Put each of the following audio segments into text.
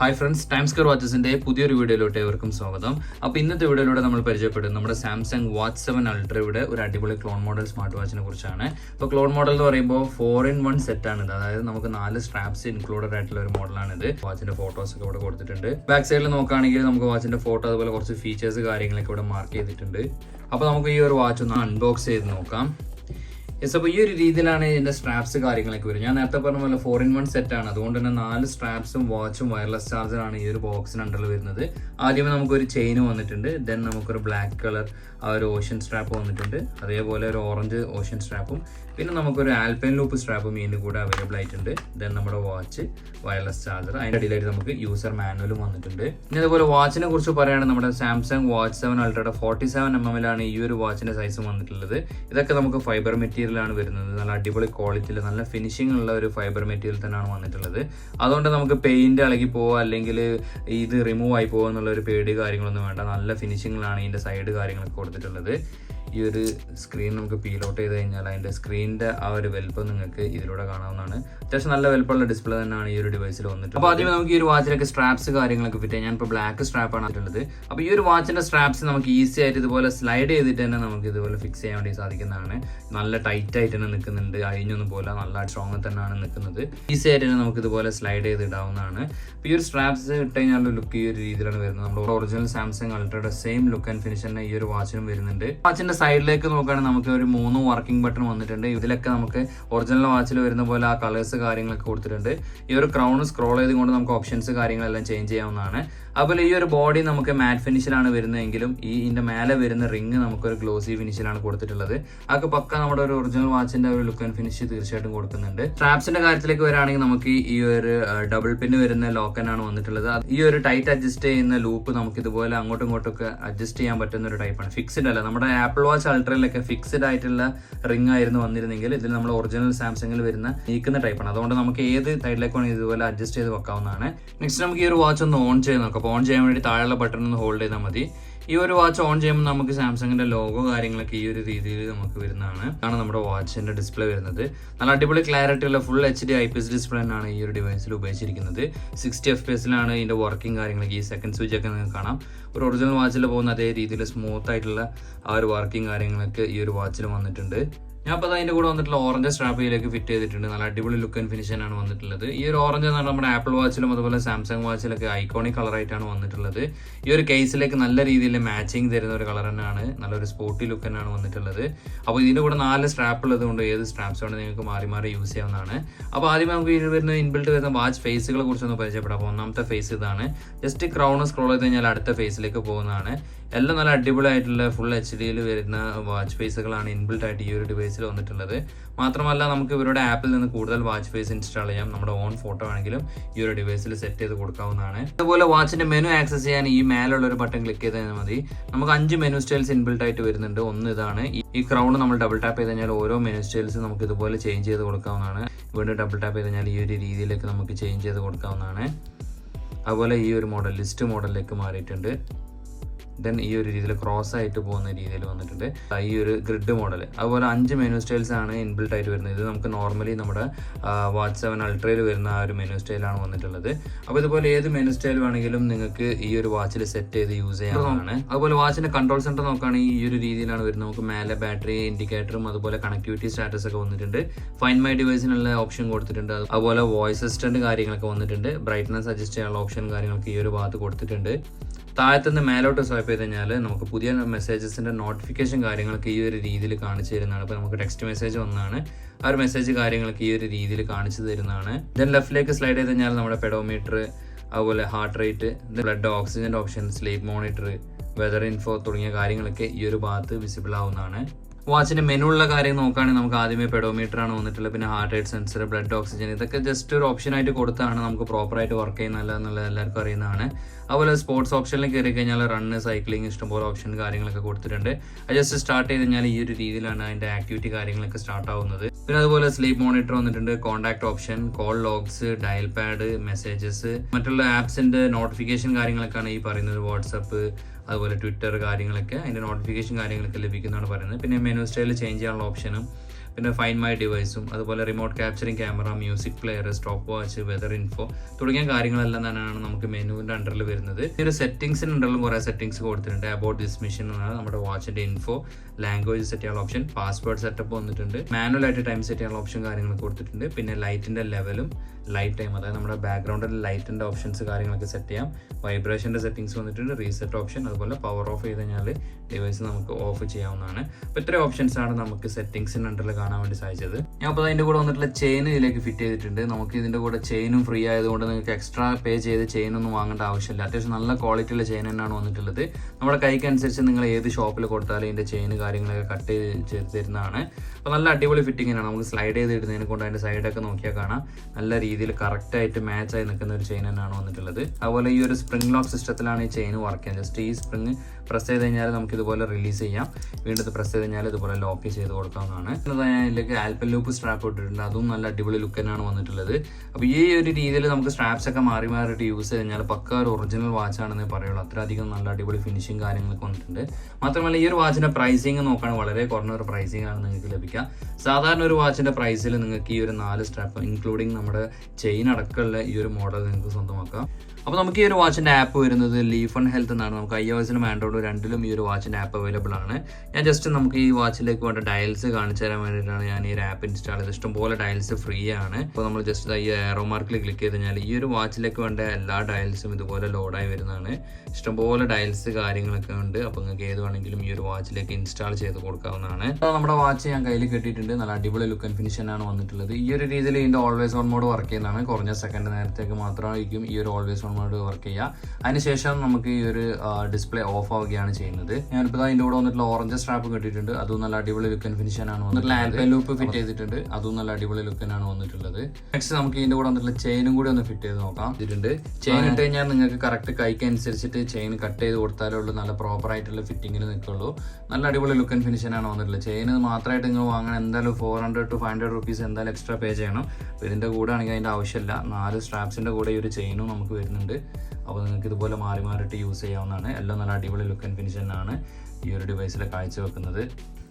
Hi friends Times Square വാച്ചസിന്റെ പുതിയൊരു വീഡിയോയിലോട്ട് ഏവർക്കും സ്വാഗതം. അപ്പോൾ ഇന്നത്തെ വീഡിയോയിലൂടെ നമ്മൾ പരിചയപ്പെടും നമ്മുടെ സാംസങ് വാച്ച് സെവൻ അൾട്രയുടെ ഒരു അടിപൊളി ക്ലോൺ മോഡൽ സ്മാർട്ട് വാച്ചിനെ കുറിച്ചാണ്. ഇപ്പോൾ ക്ലോൺ മോഡൽ എന്ന് പറയുമ്പോൾ ഫോർ ഇൻ വൺ സെറ്റ് ആണ് ഇത് അതായത് നമുക്ക് നാല് സ്ട്രാപ്സ് ഇൻക്ലൂഡഡ് ആയിട്ടുള്ള ഒരു മോഡലാണ് ഇത് വാച്ചിന്റെ ഫോട്ടോസ് ഒക്കെ ഇവിടെ കൊടുത്തിട്ടുണ്ട്. ബാക്ക് സൈഡിൽ നോക്കുകയാണെങ്കിൽ നമുക്ക് വാച്ചിന്റെ ഫോട്ടോ അതുപോലെ കുറച്ച് ഫീച്ചേഴ്സ് കാര്യങ്ങളൊക്കെ ഇവിടെ മാർക്ക് ചെയ്തിട്ടുണ്ട്. അപ്പോൾ നമുക്ക് ഈ ഒരു വാച്ച് ഒന്ന് അൺബോക്സ് ചെയ്ത് നോക്കാം. യെസ് അപ്പോൾ ഈ ഒരു രീതിയിലാണ് ഇതിന്റെ സ്ട്രാപ്സ് കാര്യങ്ങളൊക്കെ വരും ഞാൻ നേരത്തെ പറഞ്ഞ പോലെ ഫോർ ഇൻ വൺ സെറ്റ് ആണ്. അതുകൊണ്ട് തന്നെ നാല് സ്ട്രാപ്സും വാച്ചും വയർലെസ് ചാർജറാണ് ഈ ഒരു ബോക്സിന് അണ്ടറിൽ വരുന്നത്. ആദ്യമേ നമുക്കൊരു ചെയിൻ വന്നിട്ടുണ്ട്. ദെൻ നമുക്കൊരു ബ്ലാക്ക് കളർ ആ ഒരു ഓഷ്യൻ സ്ട്രാപ്പ് വന്നിട്ടുണ്ട്. അതേപോലെ ഒരു ഓറഞ്ച് ഓഷ്യൻ സ്ട്രാപ്പും പിന്നെ നമുക്കൊരു ആൽപൈൻ ലൂപ്പ് സ്ട്രാപ്പും ഇതിന്റെ കൂടെ അവൈലബിൾ ആയിട്ടുണ്ട്. ദെൻ നമ്മുടെ വാച്ച് വയർലെസ് ചാർജർ അതിന്റെ ഇടയിലായിട്ട് നമുക്ക് യൂസർ മാനുവലും വന്നിട്ടുണ്ട്. ഇനി അതുപോലെ വാച്ചിനെ കുറിച്ച് പറയുകയാണെങ്കിൽ നമ്മുടെ സാംസങ് വാച്ച് സെവൻ അൾട്രയുടെ ഫോർട്ടി സെവൻ എം എമ്മിലാണ് ഈ ഒരു വാച്ചിന്റെ സൈസ് വന്നിട്ടുള്ളത്. ഇതൊക്കെ നമുക്ക് ഫൈബർ മെറ്റീരിയലാണ് വരുന്നത്. നല്ല അടിപൊളി ക്വാളിറ്റിയിൽ നല്ല ഫിനിഷിംഗ് ഉള്ള ഒരു ഫൈബർ മെറ്റീരിയൽ തന്നെയാണ് വന്നിട്ടുള്ളത്. അതുകൊണ്ട് നമുക്ക് പെയിന്റ് ഇളകി പോവുക അല്ലെങ്കിൽ ഇത് റിമൂവ് ആയി പോകുക എന്നുള്ള ഒരു പേടി കാര്യങ്ങളൊന്നും വേണ്ട. നല്ല ഫിനിഷിങ്ങിലാണ് ഇതിന്റെ സൈഡ് കാര്യങ്ങളൊക്കെ കൊടുത്തിട്ടുള്ളത്. ഈ ഒരു സ്ക്രീൻ നമുക്ക് പീൽ ഔട്ട് ചെയ്ത് കഴിഞ്ഞാൽ അതിന്റെ സ്ക്രീനിന്റെ ആ ഒരു വലുപ്പം നിങ്ങൾക്ക് ഇതിലൂടെ കാണാവുന്നതാണ്. അത്യാവശ്യം നല്ല വലുപ്പമുള്ള ഡിസ്പ്ലേ തന്നെയാണ് ഈ ഒരു ഡിവൈസിൽ വന്നിട്ട് അപ്പോൾ ആദ്യമേ നമുക്ക് ഈ ഒരു വാച്ചിലൊക്കെ സ്ട്രാപ്സ് കാര്യങ്ങളൊക്കെ ഫിറ്റ് ഞാൻ ഇപ്പോൾ ബ്ലാക്ക് സ്ട്രാപ്പാണ് ഇട്ടുള്ളത് അപ്പോൾ ഈ ഒരു വാച്ചിന്റെ സ്ട്രാപ്സ് നമുക്ക് ഈസി ആയിട്ട് ഇതുപോലെ സ്ലൈഡ് ചെയ്തിട്ട് തന്നെ നമുക്ക് ഇതുപോലെ ഫിക്സ് ചെയ്യാൻ വേണ്ടി സാധിക്കുന്നതാണ്. നല്ല ടൈറ്റ് ആയിട്ട് തന്നെ നിൽക്കുന്നുണ്ട്. അഴിഞ്ഞൊന്നും പോലെ നല്ല സ്ട്രോങ് തന്നെയാണ് നിൽക്കുന്നത്. ഈസി ആയിട്ട് തന്നെ നമുക്ക് ഇതുപോലെ സ്ലൈഡ് ചെയ്ത് ഇടാവുന്നതാണ്. അപ്പോൾ ഈ ഒരു സ്ട്രാപ്സ് ഇട്ട് കഴിഞ്ഞാൽ ലുക്ക് ഈ ഒരു രീതിയിലാണ് വരുന്നത്. നമ്മുടെ ഒറിജിനൽ സാംസങ് അൾട്രയുടെ സെയിം ലുക്ക് ആൻഡ് ഫിനിഷ് തന്നെ ഈ ഒരു വാച്ചിനും വരുന്നുണ്ട്. വാച്ചിന്റെ സൈഡിലേക്ക് നോക്കുകയാണെങ്കിൽ നമുക്ക് ഒരു മൂന്ന് വർക്കിംഗ് ബട്ടൺ വന്നിട്ടുണ്ട്. ഇതിലൊക്കെ നമുക്ക് ഒറിജിനൽ വാച്ചിൽ വരുന്ന പോലെ ആ കളേഴ്സ് കാര്യങ്ങളൊക്കെ കൊടുത്തിട്ടുണ്ട്. ഈ ഒരു ക്രൗൺ സ്ക്രോൾ ചെയ്തുകൊണ്ട് നമുക്ക് ഓപ്ഷൻസ് കാര്യങ്ങളെല്ലാം ചേഞ്ച് ചെയ്യാവുന്നതാണ്. അതുപോലെ ഈ ഒരു ബോഡി നമുക്ക് മാറ്റ് ഫിനിഷിലാണ് വരുന്നതെങ്കിലും ഈ ഇതിന്റെ മേലെ വരുന്ന റിങ് നമുക്കൊരു ഗ്ലോസി ഫിനിഷിലാണ് കൊടുത്തിട്ടുള്ളത്. അതൊക്കെ പക്ക നമ്മുടെ ഒരു ഒറിജിനൽ വാച്ചിന്റെ ഒരു ലുക്ക് ആൻഡ് ഫിനിഷ് തീർച്ചയായിട്ടും കൊടുക്കുന്നുണ്ട്. ട്രാപ്സിന്റെ കാര്യത്തിലേക്ക് വരാണെങ്കിൽ നമുക്ക് ഈ ഒരു ഡബിൾ പിന്ന് വരുന്ന ലോക്കനാണ് വന്നിട്ടുള്ളത്. ഈ ഒരു ടൈറ്റ് അഡ്ജസ്റ്റ് ചെയ്യുന്ന ലൂപ്പ് നമുക്ക് ഇതുപോലെ അങ്ങോട്ടും ഇങ്ങോട്ടും ഒക്കെ അഡ്ജസ്റ്റ് ചെയ്യാൻ പറ്റുന്ന ഒരു ടൈപ്പാണ് ഫിക്സ്ഡ് അല്ല. നമ്മുടെ ആപ്പിൾ വാച്ച് അൾട്രയിലൊക്കെ ഫിക്സ്ഡ് ആയിട്ടുള്ള റിംഗ് ആയിരുന്നു വന്നിരുന്നെങ്കിൽ ഇതിൽ നമ്മൾ ഒറിജിനൽ സാംസങ്ങിൽ വരുന്ന നീക്കുന്ന ടൈപ്പാണ് അതുകൊണ്ട് നമുക്ക് ഏത് സൈഡിലേക്ക് വേണമെങ്കിൽ ഇതുപോലെ അഡ്ജസ്റ്റ് ചെയ്ത് വെക്കാവുന്നതാണ്. നെക്സ്റ്റ് നമുക്ക് ഈ ഒരു വാച്ച് ഒന്ന് ഓൺ ചെയ്ത് നോക്കാം. അപ്പോൾ ഓൺ ചെയ്യാൻ വേണ്ടി താഴെയുള്ള ബട്ടൺ ഒന്ന് ഹോൾഡ് ചെയ്താൽ മതി. ഈ ഒരു വാച്ച് ഓൺ ചെയ്യുമ്പോൾ നമുക്ക് സാംസങ്ങിന്റെ ലോഗോ കാര്യങ്ങളൊക്കെ ഈ ഒരു രീതിയിൽ നമുക്ക് വരുന്നതാണ്. ആണ് നമ്മുടെ വാച്ചിന്റെ ഡിസ്പ്ലേ വരുന്നത്. നല്ല അടിപൊളി ക്ലാരിറ്റി ഉള്ള full H D I P S display ആണ് ഈ ഒരു ഡിവൈസിൽ ഉപയോഗിച്ചിരിക്കുന്നത്. സിക്സ്റ്റി എഫ് പി എസിലാണ് ഇതിന്റെ വർക്കിംഗ് കാര്യങ്ങളൊക്കെ ഈ സെക്കൻഡ് സ്വിച്ച് ഒക്കെ നിങ്ങൾക്ക് കാണാം. ഒരു ഒറിജിനൽ വാച്ചിൽ പോകുന്ന അതേ രീതിയിൽ സ്മൂത്ത് ആയിട്ടുള്ള ആ ഒരു വർക്കിംഗ് കാര്യങ്ങളൊക്കെ ഈ ഒരു വാച്ചിൽ വന്നിട്ടുണ്ട്. ഞാൻ അപ്പോൾ അതിന്റെ കൂടെ വന്നിട്ടുള്ള ഓറഞ്ച് സ്ട്രാപ്പ് ഇതിലേക്ക് ഫിറ്റ് ചെയ്തിട്ടുണ്ട്. നല്ല അടിപൊളി ലുക്ക് ആൻഡ് ഫിനിഷൻ ആണ് വന്നിട്ടുള്ളത്. ഈ ഒരു ഓറഞ്ച് എന്ന് പറഞ്ഞാൽ നമ്മുടെ ആപ്പിൾ വാച്ചിലും അതുപോലെ സാംസങ് വാച്ചിലൊക്കെ ഐക്കോണിക് കളറായിട്ടാണ് വന്നിട്ടുള്ളത്. ഈ ഒരു കേസിലേക്ക് നല്ല രീതിയിൽ മാച്ചിങ് തരുന്ന ഒരു കളർ തന്നെയാണ് നല്ലൊരു സ്പോർട്ടി ലുക്ക് തന്നെയാണ് വന്നിട്ടുള്ളത്. അപ്പോൾ ഇതിന്റെ കൂടെ നാല് സ്ട്രാപ്പ് ഉള്ളത് കൊണ്ട് ഏത് സ്ട്രാപ്സ് ആണ് നിങ്ങൾക്ക് മാറി മാറി യൂസ് ചെയ്യാവുന്നതാണ്. അപ്പോൾ ആദ്യം നമുക്ക് ഇതിൽ വരുന്ന ഇൻബിൽട്ട് വരുന്ന വാച്ച് ഫേസുകളെ കുറിച്ചൊന്ന് പരിചയപ്പെടാം. അപ്പോൾ ഒന്നാമത്തെ ഫേസ് ഇതാണ്. ജസ്റ്റ് ക്രൗൺ സ്ക്രോൾ ചെയ്ത് കഴിഞ്ഞാൽ അടുത്ത ഫേസിലേക്ക് പോകുന്നതാണ്. എല്ലാം നല്ല അടിപൊളിയായിട്ടുള്ള ഫുൾ എച്ച് ഡിയിൽ വരുന്ന വാച്ച് ഫേസുകളാണ് ഇൻബിൽട്ട് ആയിട്ട് ഈ ഒരു ഡിവൈസിൽ വന്നിട്ടുള്ളത്. മാത്രമല്ല നമുക്ക് ഇവരുടെ ആപ്പിൽ നിന്ന് കൂടുതൽ വാച്ച് ഫേസ് ഇൻസ്റ്റാൾ ചെയ്യാം. നമ്മുടെ ഓൺ ഫോട്ടോ ആണെങ്കിലും ഈ ഒരു ഡിവൈസിൽ സെറ്റ് ചെയ്ത് കൊടുക്കാവുന്നതാണ്. അതുപോലെ വാച്ചിന്റെ മെനു ആക്സസ് ചെയ്യാൻ ഈ മേലുള്ള ഒരു ബട്ടൺ ക്ലിക്ക് ചെയ്താൽ മതി. നമുക്ക് അഞ്ച് മെനു സ്റ്റൈൽസ് ഇൻബിൽട്ട് ആയിട്ട് വരുന്നുണ്ട്. ഒന്ന് ഇതാണ്. ഈ- ക്രൗൺ നമ്മൾ ഡബിൾ ടാപ്പ് ചെയ്ത് കഴിഞ്ഞാൽ ഓരോ മെനു സ്റ്റൈൽസ് നമുക്ക് ഇതുപോലെ ചേഞ്ച് ചെയ്ത് കൊടുക്കാവുന്നതാണ്. വീണ്ടും ഡബിൾ ടാപ്പ് ചെയ്ത് കഴിഞ്ഞാൽ ഈ ഒരു രീതിയിലേക്ക് നമുക്ക് ചേഞ്ച് ചെയ്ത് കൊടുക്കാവുന്നതാണ്. അതുപോലെ ഈ ഒരു മോഡൽ ലിസ്റ്റ് മോഡലിലേക്ക് മാറിയിട്ടുണ്ട്. ദെൻ ഈ ഒരു രീതിയിൽ ക്രോസ് ആയിട്ട് പോകുന്ന രീതിയിൽ വന്നിട്ടുണ്ട്. ഈ ഒരു ഗ്രിഡ് മോഡൽ അതുപോലെ അഞ്ച് മെനു സ്റ്റൈൽസ് ആണ് ഇൻബിൽട്ട് ആയിട്ട് വരുന്നത്. ഇത് നമുക്ക് നോർമലി നമ്മുടെ വാച്ച് സെവൻ അൾട്രയിൽ വരുന്ന ആ ഒരു മെനു സ്റ്റൈലാണ് വന്നിട്ടുള്ളത്. അപ്പോൾ ഇതുപോലെ ഏത് മെനു സ്റ്റൈൽ വേണമെങ്കിലും നിങ്ങൾക്ക് ഈ ഒരു വാച്ചിൽ സെറ്റ് ചെയ്ത് യൂസ് ചെയ്യാവുന്നതാണ്. അതുപോലെ വാച്ചിന്റെ കൺട്രോൾ സെന്റർ നോക്കുകയാണെങ്കിൽ ഈ ഒരു രീതിയിലാണ് വരുന്നത്. നമുക്ക് മേലെ ബാറ്ററി ഇൻഡിക്കേറ്ററും അതുപോലെ കണക്ടിവിറ്റി സ്റ്റാറ്റസ് ഒക്കെ വന്നിട്ടുണ്ട്. ഫൈൻ മൈ ഡിവൈസിനുള്ള ഓപ്ഷൻ കൊടുത്തിട്ടുണ്ട്. അതുപോലെ വോയിസ് അസിസ്റ്റന്റ് കാര്യങ്ങളൊക്കെ വന്നിട്ടുണ്ട്. ബ്രൈറ്റ്നസ് അഡ്ജസ്റ്റ് ചെയ്യാനുള്ള ഓപ്ഷൻ കാര്യങ്ങളൊക്കെ ഈ ഒരു ഭാഗത്ത് കൊടുത്തിട്ടുണ്ട്. താഴത്തുനിന്ന് മേലോട്ട് സ്വൈപ്പ് ചെയ്ത് കഴിഞ്ഞാൽ നമുക്ക് പുതിയ മെസ്സേജസിന്റെ നോട്ടിഫിക്കേഷൻ കാര്യങ്ങളൊക്കെ ഈ ഒരു രീതിയിൽ കാണിച്ചു തരുന്നതാണ്. ഇപ്പോൾ നമുക്ക് ടെക്സ്റ്റ് മെസ്സേജ് വന്നാണ് ആ ഒരു മെസ്സേജ് കാര്യങ്ങളൊക്കെ ഈ ഒരു രീതിയിൽ കാണിച്ചു തരുന്നതാണ്. ദെൻ ലെഫ്റ്റിലേക്ക് സ്ലൈഡ് ചെയ്ത് കഴിഞ്ഞാൽ നമ്മുടെ പെഡോമീറ്റർ അതുപോലെ heart rate blood oxygen option sleep monitor weather info തുടങ്ങിയ കാര്യങ്ങളൊക്കെ ഈ ഒരു ഭാഗത്ത് വിസിബിൾ ആവുന്നതാണ്. വാച്ചിന്റെ മെനുള്ള കാര്യം നോക്കുകയാണെങ്കിൽ നമുക്ക് ആദ്യമേ പെഡോമീറ്റർ ആണ് വന്നിട്ടുള്ളത്. പിന്നെ heart rate sensor blood oxygen ഇതൊക്കെ ജസ്റ്റ് ഒരു ഓപ്ഷൻ ആയിട്ട് കൊടുത്താണ് നമുക്ക് പ്രോപ്പറായിട്ട് വർക്ക് ചെയ്യുന്നില്ല എന്നുള്ളത് എല്ലാവർക്കും അറിയുന്നതാണ്. അതുപോലെ സ്പോർട്സ് ഓപ്ഷനിൽ കയറി കഴിഞ്ഞാൽ റണ്ണ് സൈക്ലിംഗ് ഇഷ്ടംപോലെ ഓപ്ഷൻ കാര്യങ്ങളൊക്കെ കൊടുത്തിട്ടുണ്ട്. അത് ജസ്റ്റ് സ്റ്റാർട്ട് ചെയ്ത് കഴിഞ്ഞാൽ ഈ ഒരു രീതിയിലാണ് അതിന്റെ ആക്ടിവിറ്റി കാര്യങ്ങളൊക്കെ സ്റ്റാർട്ട് ആവുന്നത്. പിന്നെ അതുപോലെ സ്ലീപ്പ് മോണിറ്റർ വന്നിട്ടുണ്ട്. Contact option call logs dial pad messages മറ്റുള്ള ആപ്സിന്റെ നോട്ടിഫിക്കേഷൻ കാര്യങ്ങളൊക്കെയാണ് ഈ പറയുന്നത്. വാട്സപ്പ് അതുപോലെ ട്വിറ്റർ കാര്യങ്ങളൊക്കെ അതിന്റെ നോട്ടിഫിക്കേഷൻ കാര്യങ്ങളൊക്കെ ലഭിക്കുന്നതാണ് പറയുന്നത്. പിന്നെ മെനു സ്റ്റൈൽ ചേഞ്ച് ചെയ്യാനുള്ള ഓപ്ഷനും പിന്നെ ഫൈൻ മൈ ഡിവൈസും അതുപോലെ remote capturing camera music player stopwatch weather info തുടങ്ങിയ കാര്യങ്ങളെല്ലാം തന്നെയാണ് നമുക്ക് മെനുവിന്റെ അണ്ടറിൽ വരുന്നത്. ഈ ഒരു സെറ്റിംഗ്സിന് അണ്ടറിലും കുറേ സെറ്റിംഗ്സ് കൊടുത്തിട്ടുണ്ട്. അബൌട്ട് ദിസ് മെഷീൻ എന്നാണ് നമ്മുടെ വാച്ചിന്റെ ഇൻഫോ ലാംഗ്വേജ് സെറ്റ് ചെയ്യാനുള്ള ഓപ്ഷൻ പാസ്വേഡ് സെറ്റപ്പ് വന്നിട്ടുണ്ട്. മാനുവൽ ആയിട്ട് ടൈം സെറ്റ് ചെയ്യാനുള്ള ഓപ്ഷൻ കാര്യങ്ങൾ കൊടുത്തിട്ടുണ്ട്. പിന്നെ ലൈറ്റിന്റെ ലെവലും ലൈറ്റ് ടൈം അതായത് നമ്മുടെ ബാക്ക്ഗ്രൗണ്ടിൽ ലൈറ്റിന്റെ ഓപ്ഷൻസ് കാര്യങ്ങളൊക്കെ സെറ്റ് ചെയ്യാം. വൈബ്രേഷന്റെ സെറ്റിംഗ്സ് വന്നിട്ടുണ്ട് റീസെറ്റ് ഓപ്ഷൻ അതുപോലെ പവർ ഓഫ് ചെയ്ത് കഴിഞ്ഞാൽ ഡിവൈസ് നമുക്ക് ഓഫ് ചെയ്യാവുന്നതാണ്. അപ്പോൾ ഇത്രയും ഓപ്ഷൻസാണ് നമുക്ക് സെറ്റിംഗ്സിന് അണ്ടറിൽ കാണാൻ വേണ്ടി സാധിച്ചത്. ഞാൻ അപ്പോൾ അതിന്റെ കൂടെ വന്നിട്ടുള്ള ചെയിൻ ഇതിലേക്ക് ഫിറ്റ് ചെയ്തിട്ടുണ്ട്. നമുക്ക് ഇതിന്റെ കൂടെ ചെയിനും ഫ്രീ ആയതുകൊണ്ട് നിങ്ങൾക്ക് എക്സ്ട്രാ പേ ചെയ്ത് ചെയിൻ ഒന്നും വാങ്ങേണ്ട ആവശ്യമില്ല. അത്യാവശ്യം നല്ല ക്വാളിറ്റിയുള്ള ചെയിൻ തന്നെയാണ് വന്നിട്ടുള്ളത്. നമ്മുടെ കൈക്ക് അനുസരിച്ച് നിങ്ങൾ ഏത് ഷോപ്പിൽ കൊടുത്താലും ഇതിന്റെ ചെയിൻ കാര്യങ്ങളൊക്കെ കട്ട് ചെയ്ത് ചെയ്ത് തരുന്നതാണ്. അപ്പോൾ നല്ല അടിപൊളി ഫിറ്റിങ്ങിനാണ് നമുക്ക് സ്ലൈഡ് ചെയ്ത് ഇടുന്നതിനെ കൊണ്ട് അതിന്റെ സൈഡൊക്കെ നോക്കിയാൽ കാണാം. നല്ല രീതിയിൽ കറക്റ്റായിട്ട് മാച്ച് ആയി നിൽക്കുന്ന ഒരു ചെയിൻ തന്നെയാണ് വന്നിട്ടുള്ളത്. അതുപോലെ ഈ ഒരു സ്പ്രിംഗ് ലോക്ക് സിസ്റ്റത്തിലാണ് ഈ ചെയിൻ വർക്ക് ചെയ്യുന്നത്. ജസ്റ്റ് ഈ സ്പ്രിങ് പ്രസ് ചെയ്ത് കഴിഞ്ഞാൽ നമുക്ക് ഇതുപോലെ റിലീസ് ചെയ്യാം. വീണ്ടും പ്രസ് ചെയ്ത് കഴിഞ്ഞാൽ ഇതുപോലെ ലോക്ക് ചെയ്ത് കൊടുക്കാവുന്നതാണ്. ഇതിലേക്ക് ആൽപ്പൻ ലൂപ്പ് സ്ട്രാപ്പ് ഇട്ടിട്ടുണ്ട്. അതും നല്ല അടിപൊളി ലുക്ക് തന്നെയാണ് വന്നിട്ടുള്ളത്. അപ്പോൾ ഈ ഒരു രീതിയിൽ നമുക്ക് സ്ട്രാപ്സ് ഒക്കെ മാറി മാറിയിട്ട് യൂസ് ചെയ്ത് കഴിഞ്ഞാൽ പക്ക ഒരു ഒറിജിനൽ വാച്ച് ആണെന്ന് പറയുള്ളൂ. അത്രയധികം നല്ല അടിപൊളി ഫിനിഷിങ് കാര്യങ്ങളൊക്കെ വന്നിട്ടുണ്ട്. മാത്രമല്ല ഈ ഒരു വാച്ചിന്റെ പ്രൈസിങ് നോക്കുകയാണെങ്കിൽ വളരെ കുറഞ്ഞ ഒരു പ്രൈസിംഗ് ആണ് നിങ്ങൾക്ക് ലഭിക്കുക. സാധാരണ ഒരു വാച്ചിന്റെ പ്രൈസിൽ നിങ്ങൾക്ക് ഈ ഒരു നാല് സ്ട്രാപ്പ് ഇൻക്ലൂഡിങ് നമ്മുടെ ചെയിൻ അടക്കമുള്ള ഈ ഒരു മോഡൽ നിങ്ങൾക്ക് സ്വന്തമാക്കാം. അപ്പോൾ നമുക്ക് ഈ ഒരു വാച്ചിന്റെ ആപ്പ് വരുന്നത് ലീഫ് ആൻഡ് ഹെൽത്ത് എന്നാണ്. നമുക്ക് ഐ ഒ എസിലും ആൻഡ്രോയിഡും രണ്ടിലും ഈ ഒരു വാച്ചിന്റെ ആപ്പ് അവൈലബിൾ ആണ്. ഞാൻ ജസ്റ്റ് നമുക്ക് ഈ വാച്ചിലേക്ക് വേണ്ട ഡയൽസ് കാണിച്ചു തരാൻ വേണ്ടിയിട്ടാണ് ഞാൻ ഈ ഒരു ആപ്പ് ഇൻസ്റ്റാൾ ചെയ്തത്. ഇഷ്ടംപോലെ ഡയൽസ് ഫ്രീ ആണ്. അപ്പോൾ നമ്മൾ ജസ്റ്റ് ഈ എറോ മാർക്കിൽ ക്ലിക്ക് ചെയ്ത് കഴിഞ്ഞാൽ ഈ ഒരു വാച്ചിലേക്ക് വേണ്ട എല്ലാ ഡയൽസും ഇതുപോലെ ലോഡായി വരുന്നതാണ്. ഇഷ്ടംപോലെ ഡയൽസ് കാര്യങ്ങളൊക്കെ ഉണ്ട്. അപ്പോൾ നിങ്ങൾക്ക് ഏത് വേണമെങ്കിലും ഈ ഒരു വാച്ചിലേക്ക് ഇൻസ്റ്റാൾ ചെയ്ത് കൊടുക്കാവുന്നതാണ്. അപ്പോൾ നമ്മുടെ വാച്ച് ഞാൻ കയ്യിൽ കെട്ടിയിട്ടുണ്ട്. നല്ല അടിപൊളി ലുക്ക് ആൻഡ് ഫിനിഷൻ ആണ് വന്നിട്ടുള്ളത്. ഈ ഒരു രീതിയിൽ ഇതിന്റെ ഓൾവേസ് ഓൺ മോഡ് വർക്ക് ചെയ്യുന്നതാണ്. കുറഞ്ഞ സെക്കൻഡ് നേരത്തേക്ക് മാത്രമായിരിക്കും ഈ ഒരു ഓൾവേസ് ഓൺ മോഡ് വർക്ക് ചെയ്യുക. അതിനുശേഷം നമുക്ക് ഈ ഒരു ഡിസ്പ്ലേ ഓഫ് ആവുകയാണ് ചെയ്യുന്നത്. ഞാനിപ്പോൾ അതിന്റെ കൂടെ വന്നിട്ടുള്ള ഓറഞ്ച് സ്ട്രാപ്പ് കിട്ടിയിട്ടുണ്ട്. അതും നല്ല അടിപൊളി ലുക്ക് ആൻഡ് ഫിനിഷൻ ആണ് ആൽപ്പൻ ലൂപ്പ് ഫിറ്റ് ചെയ്തിട്ടുണ്ട്. അതും നല്ല അടിപൊളി ലുക്കിനാണ് വന്നിട്ടുള്ളത്. നെക്സ്റ്റ് നമുക്ക് ഇതിന്റെ കൂടെ വന്നിട്ടുള്ള ചെയിനും കൂടി ഒന്ന് ഫിറ്റ് ചെയ്ത് നോക്കാം. ഇതിട്ടുണ്ട് ചെയിൻ ഇട്ട് കഴിഞ്ഞാൽ നിങ്ങൾക്ക് കറക്റ്റ് കൈക്ക് അനുസരിച്ചിട്ട് ചെയിൻ കട്ട് ചെയ്ത് കൊടുത്താലേ ഉള്ളൂ. നല്ല പ്രോപ്പർ ആയിട്ടുള്ള ഫിറ്റിങ്ങിൽ നിൽക്കുള്ളൂ. നല്ല അടിപൊളി ലുക്ക് ആൻഡ് ഫിനിഷൻ ആണ് വന്നിട്ടുള്ളത്. ചെയിൻ മാത്രമായിട്ട് നിങ്ങൾ വാങ്ങാൻ എന്തായാലും four hundred to five hundred rupees എന്തായാലും എക്സ്ട്രാ പേ ചെയ്യണം. ഇതിന്റെ കൂടെ ആണെങ്കിൽ അതിന്റെ ആവശ്യമില്ല. നാല് സ്ട്രാപ്സിന്റെ കൂടെ ഈ ഒരു ചെയിനും നമുക്ക് വരുന്നുണ്ട്. അപ്പോൾ നിങ്ങൾക്ക് ഇതുപോലെ മാറി മാറിയിട്ട് യൂസ് ചെയ്യാവുന്നതാണ്. എല്ലാം നല്ല അടിപൊളി ലുക്ക് ആൻഡ് ഫിനിഷൻ ആണ് ഈ ഒരു ഡിവൈസിൽ കാഴ്ചവെക്കുന്നത്.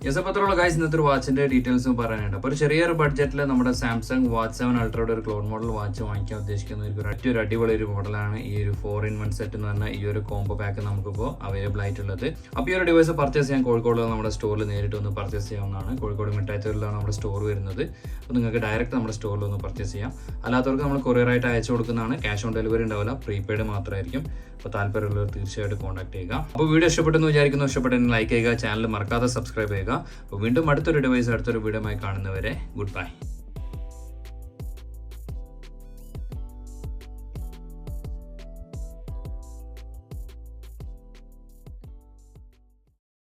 യെസ് അപ്പോൾ അത്രയുള്ള ഗൈസ് ഇന്നത്തെ ഒരു വാച്ചിന്റെ ഡീറ്റെയിൽസും പറയാനുണ്ട്. അപ്പോൾ ഒരു ചെറിയൊരു ബഡ്ജറ്റിൽ നമ്മുടെ സാംസങ് വാച്ച് സെവൻ അൾട്രയുടെ ഒരു ക്ലോൺ മോഡൽ വാച്ച് വാങ്ങിക്കാൻ ഉദ്ദേശിക്കുന്ന ഒരു ഏറ്റവും അടിപൊളി ഒരു മോഡലാണ് ഈ ഒരു ഫോർ ഇൻ വൺ സെറ്റ് എന്ന് പറഞ്ഞ ഈ ഒരു കോംബോ പാക്ക് നമുക്കിപ്പോൾ അവൈലബിൾ ആയിട്ടുള്ളത്. അപ്പോൾ ഈ ഒരു ഡിവൈസ് പർച്ചേസ് ചെയ്യാൻ കോഴിക്കോട് നമ്മുടെ സ്റ്റോറിൽ നേരിട്ട് ഒന്ന് പർച്ചേസ് ചെയ്യാവുന്നതാണ്. കോഴിക്കോട് മിഠായിത്തൂരിലാണ് നമ്മുടെ സ്റ്റോർ വരുന്നത്. അപ്പോൾ നിങ്ങൾക്ക് ഡയറക്റ്റ് നമ്മുടെ സ്റ്റോറിൽ ഒന്ന് പർച്ചേസ് ചെയ്യാം. അല്ലാത്തവർക്ക് നമ്മൾ കൊറിയറായിട്ട് അയച്ചു കൊടുക്കുന്നതാണ്. ക്യാഷ് ഓൺ ഡെലിവറി ഉണ്ടാവില്ല. പ്രീപെയ്ഡ് മാത്രമായിരിക്കും. അപ്പോൾ താല്പര്യമുള്ളവർ തീർച്ചയായിട്ടും കോൺടാക്ട് ചെയ്യുക. അപ്പോൾ വീഡിയോ ഇഷ്ടപ്പെട്ടെന്ന് വിചാരിക്കുന്നു. ഇഷ്ടപ്പെട്ടെങ്കിൽ ലൈക്ക് ചെയ്യുക. ചാനൽ മറക്കാതെ സബ്സ്ക്രൈബ് ചെയ്യുക. അപ്പോൾ വീണ്ടും അടുത്തൊരു ഡിവൈസ് അടുത്തൊരു വീഡിയോ കാണുന്നവരെ ഗുഡ് ബൈ